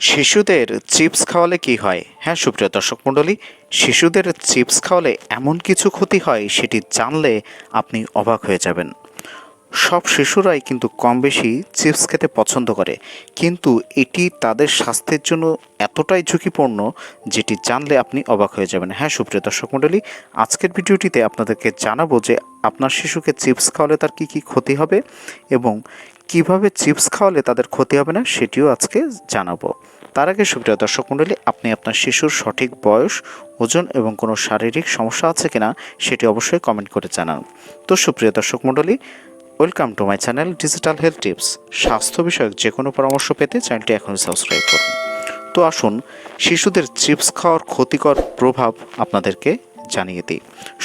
শিশুদের চিপস খাওয়ালে কি হয়? হ্যাঁ সুপ্রিয় দর্শক মণ্ডলী, শিশুদের চিপস খাওয়ালে এমন কিছু ক্ষতি হয় সেটি জানলে আপনি অবাক হয়ে যাবেন। সব শিশুরাই কিন্তু কম বেশি চিপস খেতে পছন্দ করে, কিন্তু এটি তাদের স্বাস্থ্যের জন্য এতটাই ঝুঁকিপূর্ণ যেটি জানলে আপনি অবাক হয়ে যাবেন। হ্যাঁ সুপ্রিয় দর্শক মণ্ডলী, আজকের ভিডিওটিতে আপনাদেরকে জানাব যে আপনার শিশুকে চিপস খাওয়ালে তার কী কী ক্ষতি হবে এবং কীভাবে চিপস খাওয়ালে তাদের ক্ষতি হবে না সেটিও আজকে জানাব। তার আগে সুপ্রিয় দর্শক মণ্ডলী, আপনি আপনার শিশুর সঠিক বয়স, ওজন এবং কোনো শারীরিক সমস্যা আছে কিনা সেটি অবশ্যই কমেন্ট করে জানান। তো সুপ্রিয় দর্শক মণ্ডলী welcome to my channel digital health tips স্বাস্থ্য বিষয়ক যে কোনো পরামর্শ পেতে চ্যানেলটি এখনই সাবস্ক্রাইব করুন। তো আসুন, শিশুদের চিপস খাওয়ার ক্ষতিকর প্রভাব আপনাদেরকে জানিয়ে দিই।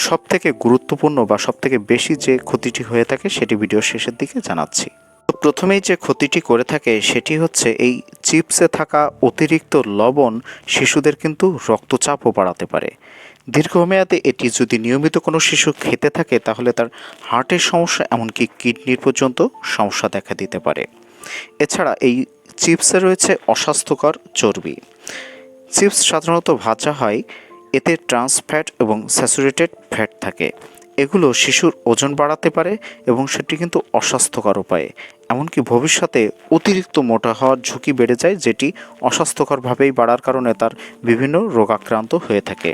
সব থেকে গুরুত্বপূর্ণ বা সব থেকে বেশি যে ক্ষতিটি হয়ে থাকে সেটি ভিডিও শেষের দিকে জানাচ্ছি। প্রথমেই যে ক্ষতিটি করে থাকে সেটি হচ্ছে এই চিপসে থাকা অতিরিক্ত লবণ শিশুদের কিন্তু রক্তচাপও বাড়াতে পারে। দীর্ঘমেয়াদে এটি যদি নিয়মিত কোনো শিশু খেতে থাকে তাহলে তার হার্টের সমস্যা এমনকি কিডনির পর্যন্ত সমস্যা দেখা দিতে পারে। এছাড়া এই চিপসে রয়েছে অস্বাস্থ্যকর চর্বি। চিপস সাধারণত ভাজা হয়, এতে ট্রান্স ফ্যাট এবং স্যাচুরেটেড ফ্যাট থাকে। এগুলো শিশুর ওজন বাড়াতে পারে এবং সেটি কিন্তু অস্বাস্থ্যকর উপায়ে। এমনকি ভবিষ্যতে অতিরিক্ত মোটা হওয়ার ঝুঁকি বেড়ে যায়, যেটি অস্বাস্থ্যকরভাবেই বাড়ার কারণে তার বিভিন্ন রোগাক্রান্ত হয়ে থাকে।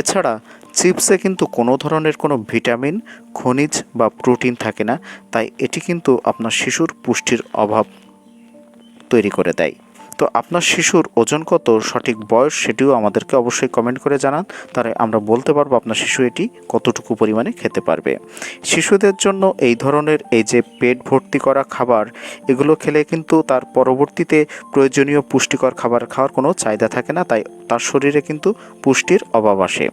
এছাড়া, চিপসে কিন্তু কোনো ধরনের কোনো ভিটামিন, খনিজ বা প্রোটিন থাকে না, তাই এটি কিন্তু আপনার শিশুর পুষ্টির অভাব তৈরি করে দেয়। তো আপনার শিশুর ওজন কত, সঠিক বয়স সেটিও আমাদেরকে অবশ্যই কমেন্ট করে জানান। তাহলে আমরা বলতে পারব আপনার শিশু এটি কতটুকু পরিমাণে খেতে পারবে। শিশুদের জন্য এই ধরনের এই যে পেট ভর্তি করা খাবার, এগুলো খেলে কিন্তু তার পরবর্তীতে প্রয়োজনীয় পুষ্টিকর খাবার খাওয়ার কোনো চাহিদা থাকে না, তাই তার শরীরে কিন্তু পুষ্টির অভাব আসে।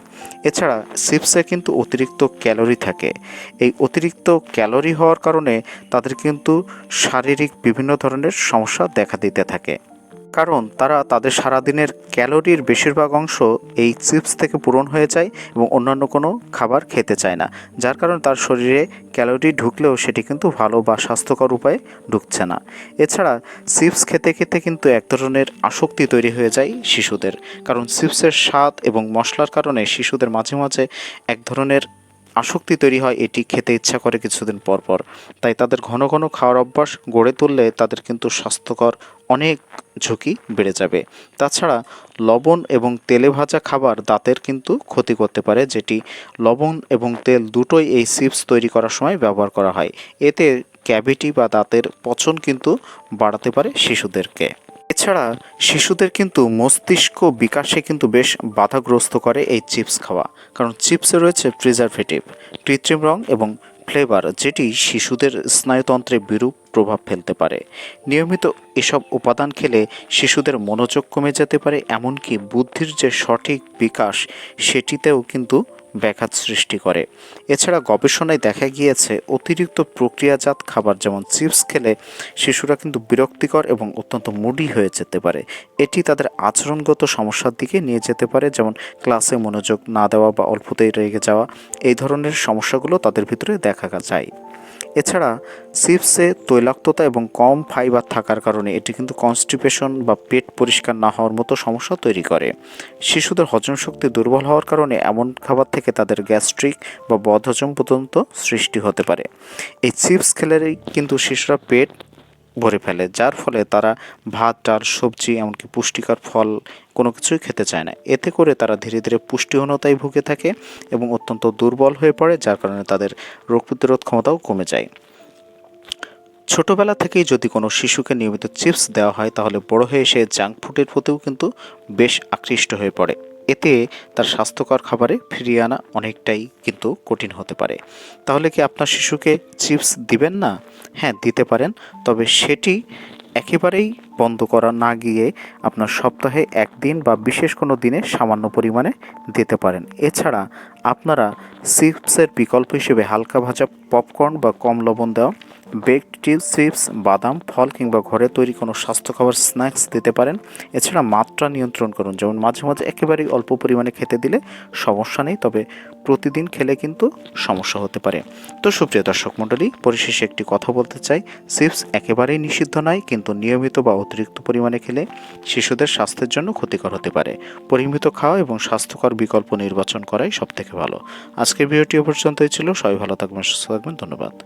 এছাড়া চিপসে কিন্তু অতিরিক্ত ক্যালোরি থাকে। এই অতিরিক্ত ক্যালোরি হওয়ার কারণে তাদের কিন্তু শারীরিক বিভিন্ন ধরনের সমস্যা দেখা দিতে থাকে। কারণ তারা তাদের সারাদিনের ক্যালোরির বেশিরভাগ অংশ এই চিপস থেকে পূরণ হয়ে যায় এবং অন্যান্য কোনো খাবার খেতে চায় না, যার কারণে তার শরীরে ক্যালোরি ঢুকলেও সেটি কিন্তু ভালো বা স্বাস্থ্যকর উপায়ে ঢুকছে না। এছাড়া চিপস খেতে খেতে কিন্তু এক ধরনের আসক্তি তৈরি হয়ে যায় শিশুদের, কারণ চিপসের স্বাদ এবং মশলার কারণে শিশুদের মাঝে মাঝে এক ধরনের আসক্তি তৈরি হয়, এটি খেতে ইচ্ছা করে কিছুদিন পর পর। তাই তাদের ঘন ঘন খাওয়ার অভ্যাস গড়ে তুললে তাদের কিন্তু স্বাস্থ্যকর অনেক ঝুঁকি বেড়ে যাবে। তাছাড়া লবণ এবং তেলে ভাজা খাবার দাঁতের কিন্তু ক্ষতি করতে পারে, যেটি লবণ এবং তেল দুটোই এই চিপস তৈরি করার সময় ব্যবহার করা হয়। এতে ক্যাভিটি বা দাঁতের পচন কিন্তু বাড়াতে পারে শিশুদেরকে। এছাড়া শিশুদের কিন্তু মস্তিষ্ক বিকাশে কিন্তু বেশ বাধাগ্রস্ত করে এই চিপস খাওয়া। কারণ চিপসে রয়েছে প্রিজারভেটিভ কৃত্রিম রং এবং ফ্লেভার যেটি শিশুদের স্নায়ুতন্ত্রে বিরূপ প্রভাব ফেলতে পারে। নিয়মিত এসব উপাদান খেলে শিশুদের মনোযোগ কমে যেতে পারে, এমনকি বুদ্ধির যে সঠিক বিকাশ, সেটিতেও কিন্তু ব্যাঘাত সৃষ্টি করে। এছাড়া গবেষণায় দেখা গিয়েছে, অতিরিক্ত প্রক্রিয়াজাত খাবার যেমন চিপস খেলে শিশুরা কিন্তু বিরক্তিকর এবং অত্যন্ত মুডি হয়ে যেতে পারে। এটি তাদের আচরণগত সমস্যার দিকে নিয়ে যেতে পারে, যেমন ক্লাসে মনোযোগ না দেওয়া বা অল্পতেই রেগে যাওয়া। এই ধরনের সমস্যাগুলো তাদের ভিতরে দেখা যায়। এছাড়া চিপসে তৈলাক্ততা এবং কম ফাইবার থাকার কারণে এটি কিন্তু কনস্টিপেশন বা পেট পরিষ্কার না হওয়ার মতো সমস্যা তৈরি করে। শিশুদের হজম শক্তি দুর্বল হওয়ার কারণে এমন খাবার থেকে তাদের গ্যাস্ট্রিক বা বদহজম পর্যন্ত সৃষ্টি হতে পারে। এই চিপস খেলেই কিন্তু শিশুরা পেট ভরে ফেলে, যার ফলে তারা ভাত, ডাল, সবজি, এমনকি পুষ্টিকর ফল কোনো কিছুই খেতে চায় না। এতে করে তারা ধীরে ধীরে পুষ্টিহীনতায় ভুগে থাকে এবং অত্যন্ত দুর্বল হয়ে পড়ে, যার কারণে তাদের রোগ প্রতিরোধ ক্ষমতাও কমে যায়। ছোটবেলা থেকেই যদি কোনো শিশুকে নিয়মিত চিপস দেওয়া হয়, তাহলে বড় হয়ে সে জাঙ্ক ফুডের প্রতিও কিন্তু বেশ আকৃষ্ট হয়ে পড়ে। এতে তার স্বাস্থ্যকর খাবারে ফিরিয়ে আনা অনেকটাই কিন্তু কঠিন হতে পারে। তাহলে কি আপনার শিশুকে চিপস দিবেন না? হ্যাঁ দিতে পারেন, তবে সেটি একেবারেই বন্ধ করা না গিয়ে আপনার সপ্তাহে একদিন বা বিশেষ কোনো দিনে সামান্য পরিমাণে দিতে পারেন। এছাড়া আপনারা চিপসের বিকল্প হিসেবে হালকা ভাজা পপকর্ন বা কম লবণ দেওয়া বেকড চিপস বাদাম, ফল কিংবা ঘরে তৈরি কোনো স্বাস্থ্য খাবার স্ন্যাক্স দিতে পারেন। এছাড়া মাত্রা নিয়ন্ত্রণ করুন। যেমন মাঝে মাঝে একেবারেই অল্প পরিমাণে খেতে দিলে সমস্যা নেই, তবে প্রতিদিন খেলে কিন্তু সমস্যা হতে পারে। তো সুপ্রিয় দর্শক মণ্ডলী, পরিশেষে একটি কথা বলতে চাই। চিপস একেবারেই নিষিদ্ধ নয়, কিন্তু নিয়মিত বা অতিরিক্ত পরিমাণে খেলে শিশুদের স্বাস্থ্যের জন্য ক্ষতিকর হতে পারে। পরিমিত খাওয়া এবং স্বাস্থ্যকর বিকল্প নির্বাচন করাই সবথেকে ভালো। আজকের ভিডিওটি পর্যন্তই ছিল। সবাই ভালো থাকবেন, সুস্থ থাকবেন। ধন্যবাদ।